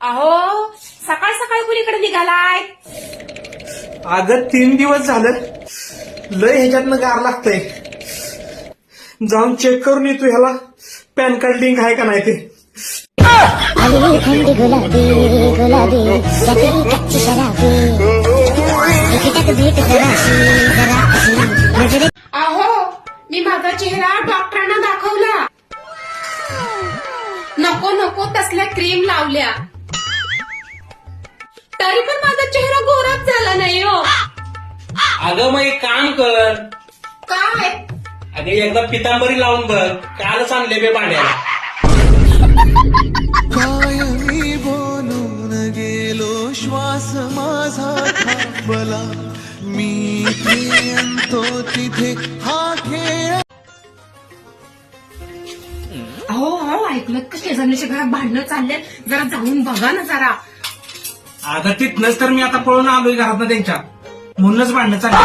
अहो सकाळ सकाळी कुणीकडे निघालाय? अगं तीन दिवस झालं. लय ह्याच्यातनं गार लागतंय. जाऊन चेक करून येतो ह्याला. पॅन कार्ड लिंक आहे का नाही ते? अहो मी माझा चेहरा डॉक्टरांना दाखवला नको नको तसल्या क्रीम लावल्या. तरी पण माझा चेहरा गोराच झाला नाही हो. अगं मग एक काम कर. काय? अगं एकदा पितांबरी लावून बघ. कालच आणले बे पाण्याला कायमी बोलून गेलो श्वास माझा थांबला. मी येतो तिथे हा अहो ऐकलं का शेजारच्या घरात भांडणं चालले जरा जाऊन बघा ना जरा. अगं तिथनच तर मी आता पळून आलोय घरात त्यांच्या. म्हणूनच भांडणं चालली